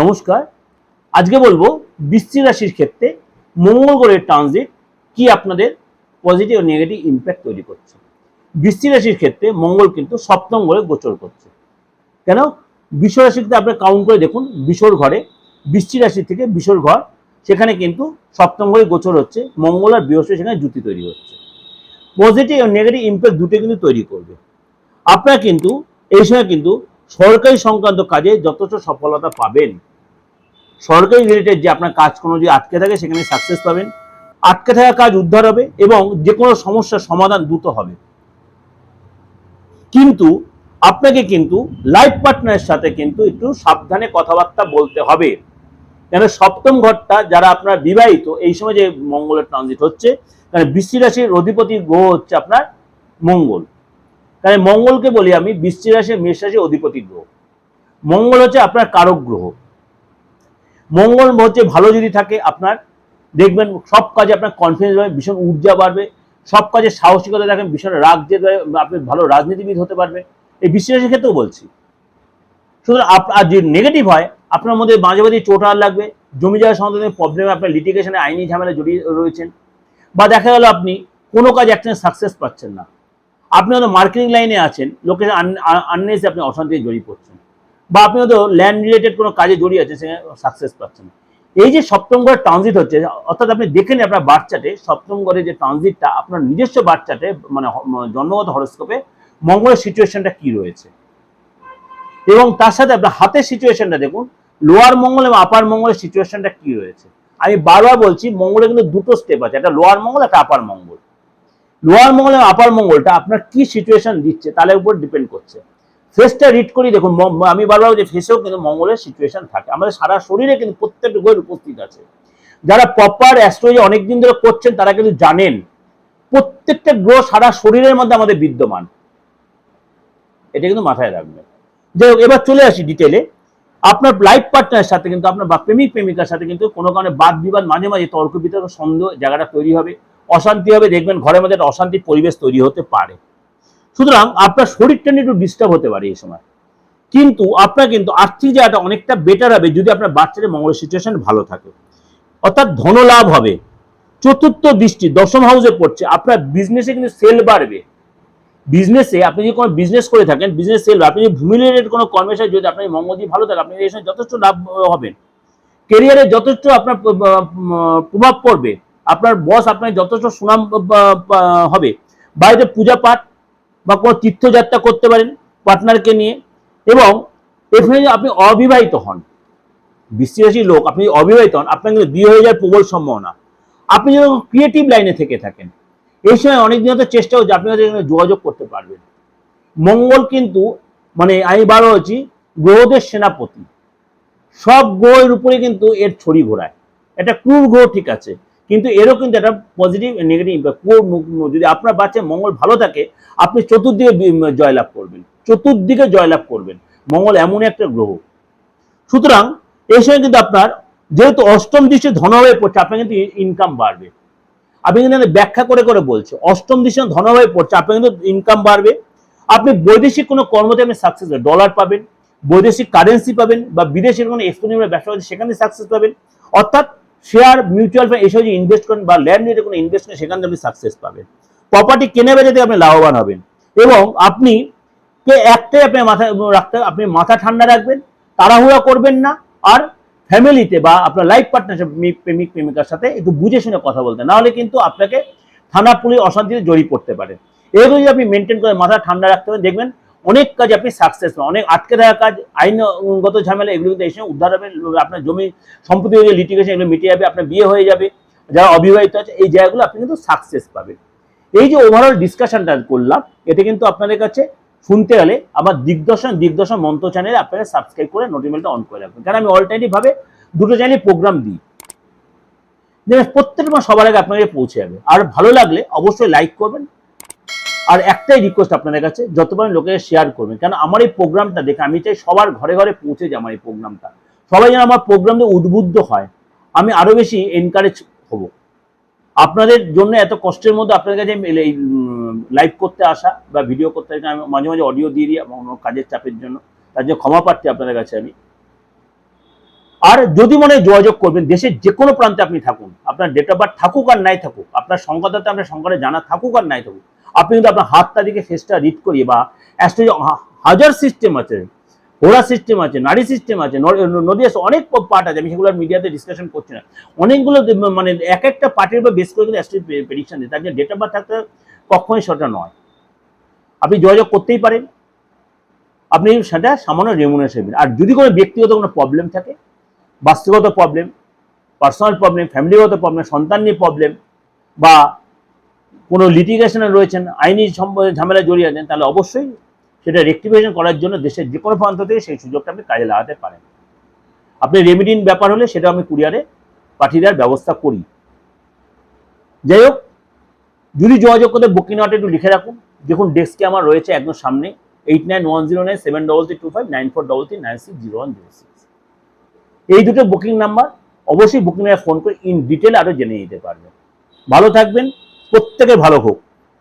নমস্কার। আজকে বলব বৃশ্চিক রাশির ক্ষেত্রে মঙ্গল গ্রহের ট্রানজিট কি আপনাদের পজিটিভ ও নেগেটিভ ইম্প্যাক্ট তৈরি করছে। বৃশ্চিক রাশির ক্ষেত্রে মঙ্গল কিন্তু সপ্তম ঘরে গোচর করছে। কেন? বিশ্ব রাশিতে আপনি কাউন্ট করে দেখুন বিশ্বর ঘরে, বৃশ্চিক রাশি থেকে বিশ্বর ঘর, সেখানে কিন্তু সপ্তম ঘরে গোচর হচ্ছে, মঙ্গল আর বৃহস্পতি সেখানে জুতি তৈরি হচ্ছে। পজিটিভ ও নেগেটিভ ইম্প্যাক্ট দুটো কিন্তু তৈরি করবে। আপনারা কিন্তু এই সময় কিন্তু সরকারি সংক্রান্ত কাজে যথেষ্ট সফলতা পাবেন। সরকারি রিলেটেড যে আপনার কাজ কোনো যদি আটকে থাকে, সেখানে সাকসেস পাবেন। আটকে থাকা কাজ উদ্ধার হবে এবং যে কোনো সমস্যার সমাধান দ্রুত হবে। কিন্তু আপনাকে কিন্তু লাইফ পার্টনারের সাথে কিন্তু একটু সাবধানে কথাবার্তা বলতে হবে। কেন সপ্তম ঘরটা যারা আপনার বিবাহিত, এই সময় যে মঙ্গলের ট্রানজিট হচ্ছে কারণ বৃষ্টি রাশির অধিপতি গ্রহ হচ্ছে আপনার মঙ্গল। তাই মঙ্গলকে বলি আমি, বৃষ্টি রাশি মেষ রাশি অধিপতি গ্রহ। মঙ্গল হচ্ছে আপনার কারক গ্রহ। মঙ্গল হচ্ছে ভালো যদি থাকে আপনার, দেখবেন সব কাজে আপনার কনফিডেন্স বাড়বে, ভীষণ ঊর্জা বাড়বে, সব কাজে সাহসিকতা দেখেন, ভীষণ রাগ যে আপনি ভালো রাজনীতিবিদ হতে পারবে এই বৃষ্টি রাশির ক্ষেত্রেও বলছি। সুতরাং আর যদি নেগেটিভ হয়, আপনার মধ্যে মাঝে মাঝে চোট আর লাগবে, জমি জায়গা সংক্রান্ত প্রবলেমে আপনার লিটিগেশনে আইনি ঝামেলা জড়িয়ে রয়েছেন, বা দেখা গেল আপনি কোনো কাজ একসঙ্গে সাকসেস পাচ্ছেন না। আপনি হয়তো মার্কেটিং লাইনে আছেন লোকে লোকের আননেসে আপনি অশান্তিতে জড়িয়ে পড়ছেন। বা আপনি হয়তো ল্যান্ড রিলেটেড কোনো কাজে জড়িয়ে আছেন সেখানে সাকসেস পাচ্ছেন এই যে সপ্তম ঘরের ট্রানজিট হচ্ছে, অর্থাৎ আপনি দেখেন আপনার বাচ্চাটে সপ্তম ঘরের যে ট্রানজিটটা আপনার নিজস্ব বাচ্চাটে মানে হ- জন্মগত হরস্কোপে মঙ্গলের সিচুয়েশনটা কি রয়েছে? এবং তার সাথে আপনার হাতের সিচুয়েশনটা দেখুন লোয়ার মঙ্গল এবং আপার মঙ্গলের সিচুয়েশনটা কি রয়েছে? আমি বারবার বলছি, মঙ্গলে কিন্তু দুটো স্টেপ আছে, একটা লোয়ার মঙ্গল, একটা আপার মঙ্গল। লোয়ার মঙ্গল এবং আপার মঙ্গলটা আপনার কি সিচুয়েশন দিচ্ছে তার উপর ডিপেন্ড করছে। ফেসটা রিড করি, দেখুন আমি বারবার বলছি ফেসেও কিন্তু মঙ্গলের সিচুয়েশন থাকে। আমাদের সারা শরীরে কিন্তু প্রত্যেকটা গ্রহের উপস্থিত আছে। যারা প্রপার অ্যাস্ট্রোলজি অনেকদিন ধরে করছেন, তারা কিন্তু জানেন, প্রত্যেকটা গ্রহ সারা শরীরের মধ্যে আমাদের বিদ্যমান। এটা কিন্তু মাথায় রাখবেন। যাই হোক, এবার চলে আসি ডিটেলে আপনার লাইফ পার্টনারের সাথে কিন্তু আপনার বা প্রেমিক প্রেমিকার সাথে কিন্তু কোনো কারণে বাদ বিবাদ মাঝে মাঝে তর্ক বিতর্ক সন্দেহ জায়গাটা তৈরি হবে। অশান্তি হবে, দেখবেন ঘরের মধ্যে একটা অশান্তির পরিবেশ তৈরি হতে পারে। সুতরাং আপনার শরীরটা নিয়ে একটু ডিস্টার্ব হতে পারে এই সময়। কিন্তু আপনার কিন্তু আর্থিক জায়গাটা অনেকটা বেটার হবে যদি আপনার বাচ্চাদের মঙ্গলের সিচুয়েশন ভালো থাকে। অর্থাৎ ধনলাভ হবে। চতুর্থ দৃষ্টি, দশম হাউসে পড়ছে, আপনার বিজনেসে কিন্তু সেল বাড়বে। বিজনেসে আপনি যদি কোনো বিজনেস করে থাকেন বিজনেস সেল আপনি যদি ভূমি রিলেটেড কোনো কর্মের সাথে যদি আপনার মঙ্গল দিয়ে ভালো থাকে, আপনি এই সময় যথেষ্ট লাভ হবেন। কেরিয়ারে যথেষ্ট আপনার প্রভাব পড়বে। আপনার বস আপনার যথেষ্ট সুনাম হবে। বাড়িতে পূজা পাঠ বা কোনো তীর্থযাত্রা করতে পারেন পার্টনারকে নিয়ে এবং এখানে আপনি অবিবাহিত হন। বিশ্বাসী লোক, আপনি অবিবাহিত হন, আপনার কিন্তু বিয়ে হয়ে যাওয়ার প্রবল সম্ভাবনা। আপনি যদি ক্রিয়েটিভ লাইনে থেকে থাকেন, এই সময় অনেকদিন হয়তো চেষ্টা হচ্ছে আপনি হয়তো যোগাযোগ করতে পারবেন। মঙ্গল কিন্তু মানে আমি বারো হচ্ছি গ্রহদের সেনাপতি। সব গ্রহের উপরে কিন্তু এর ছড়ি ঘোরায়। এটা ক্রুর গ্রহ ঠিক আছে। কিন্তু এরও কিন্তু একটা পজিটিভ নেগেটিভ ইম্প্যাক্ট যদি আপনার বাচ্চা মঙ্গল ভালো থাকে, আপনি চতুর্দিকে জয়লাভ করবেন। চতুর্দিকে জয়লাভ করবেন। মঙ্গল এমন একটা গ্রহ। সুতরাং এই সময় কিন্তু আপনার, যেহেতু অষ্টম দৃষ্টি হয়ে পড়ছে, আপনার কিন্তু ইনকাম বাড়বে। আপনি কিন্তু ব্যাখ্যা করে করে বলছে, অষ্টম দৃষ্টি হয়ে পড়ছে, আপনার কিন্তু ইনকাম বাড়বে। আপনি বৈদেশিক কোনো কর্মতে আপনি সাকসেস ডলার পাবেন, বৈদেশিক কারেন্সি পাবেন, বা বিদেশের কোনো এক্সপোর্টের ব্যবসা সেখানে সাকসেস পাবেন। অর্থাৎ শেয়ার মিউচুয়াল ফান্ড এইসব যে ইনভেস্ট করেন বা ল্যান্ড নিয়ে কোনো ইনভেস্ট করেন থেকে আপনি সাকসেস পাবেন। প্রপার্টি কেনে বেচে আপনি লাভবান হবেন। এবং আপনি কে একটাই আপনি মাথায় রাখতে হবে, আপনি মাথা ঠান্ডা রাখবেন তাড়াহুড়া করবেন না আর ফ্যামিলিতে বা আপনার লাইফ পার্টনারশিপ প্রেমিক প্রেমিকার সাথে একটু বুঝে শুনে কথা বলতে। না হলে কিন্তু আপনাকে থানা পুলিশ অশান্তিতে জড়িয়ে পড়তে পারে। এগুলো যদি আপনি মেনটেন করে মাথা ঠান্ডা রাখতে পারেন দেখবেন অনেক কাজ আপনি সাকসেস পাবেন। অনেক আটকে থাকা কাজ, আইনগত ঝামেলা, এগুলো কিন্তু এসে উদ্ধার হবে। আপনার জমি সম্পত্তি যে লিটিগেশন এগুলো মিটে যাবে, আপনার বিয়ে হয়ে যাবে, যারা অবিবাহিত আছে, এই জায়গাগুলো আপনি কিন্তু সাকসেস পাবেন। এই যে ওভারঅল ডিসকাশনটা করলাম এটা কিন্তু আপনাদের কাছে শুনতে গেলে আমার দিগদর্শন দিগদর্শন মন্ত্র চ্যানেলে আপনারা সাবস্ক্রাইব করে নোটিফিকেশনটা অন করে রাখবেন। কারণ আমি অল্টারনেটিভভাবে দুটো চ্যানেলে প্রোগ্রাম দিই। প্রত্যেকটা সবার আগে আপনাকে পৌঁছে যাবে। আর ভালো লাগলে অবশ্যই লাইক করবেন আর একটাই রিকোয়েস্ট আপনাদের কাছে যত পারেন লোকের শেয়ার করবেন কারণ আমার এই প্রোগ্রামটা দেখে আমি চাই সবার ঘরে ঘরে পৌঁছে যায় আমার এই প্রোগ্রামটা সবাই যেন আমার প্রোগ্রাম দিয়ে উদ্বুদ্ধ হয়। আমি আরও বেশি এনকারেজ হব। আপনাদের জন্য এত কষ্টের মধ্যে আপনাদের কাছে এই লাইভ করতে আসা বা ভিডিও করতে আসা, আমি মাঝে মাঝে অডিও দিয়ে দিই অন্য কাজের চাপের জন্য। তার জন্য ক্ষমা প্রার্থী আপনাদের কাছে আমি। আর যদি মনে যোগাযোগ করবেন, দেশের যে কোনো প্রান্তে আপনি থাকুন। আপনার ডেট অফ বার্থ থাকুক আর নাই থাকুক, আপনার সংখ্যাতে আপনার সংখ্যাটা জানা থাকুক আর নাই থাকুক আপনি কিন্তু আপনার হাতটা দিকে ফেসটা রিড করিয়ে বা অ্যাস্ট্রোলজি হাজার সিস্টেম আছে ঘোড়া সিস্টেম আছে, নারী সিস্টেম আছে নদী আছে, অনেক পার্ট আছে, আমি সেগুলো মিডিয়াতে ডিসকাশন করছি না। অনেকগুলো মানে এক একটা পার্টের উপর বেস করে কিন্তু অ্যাস্ট্রোলজি প্রেডিকশন দিই তার জন্য ডেট অফ বার্থ থাকতে কখনোই সেটা নয়। আপনি যোগাযোগ করতেই পারেন। আপনি সেটা সামান্য রেমুনেশন আর যদি কোনো ব্যক্তিগত কোনো প্রবলেম থাকে বাস্তুগত প্রবলেম পার্সোনাল প্রবলেম ফ্যামিলিগত প্রবলেম সন্তান নিয়ে প্রবলেম বা কোনো লিটিগেশনে রয়েছেন, আইনি ঝামেলায় জড়িয়ে আছেন, তাহলে অবশ্যই সেটা রেক্টিফিকেশন করার জন্য দেশের যে কোনো প্রান্ত থেকে সেই সুযোগটা আপনি কাজে লাগাতে পারেন। আপনি রেমিডিন ব্যাপার হলে সেটা আমি কুরিয়ারে পাঠিয়ে দেওয়ার ব্যবস্থা করি। যাই হোক, যদি যোগাযোগ করতে বুকিং নটে একটু লিখে রাখুন। দেখুন ডেস্কে আমার রয়েছে একদম সামনে eight nine one zero nine seven double three two five nine four double three nine six zero one zero six এই দুটো বুকিং নাম্বার অবশ্যই বুকিং নাম্বার ফোন করে ইন ডিটেল আরও জেনে নিতে পারবেন। ভালো থাকবেন। প্রত্যেকের ভালো হোক।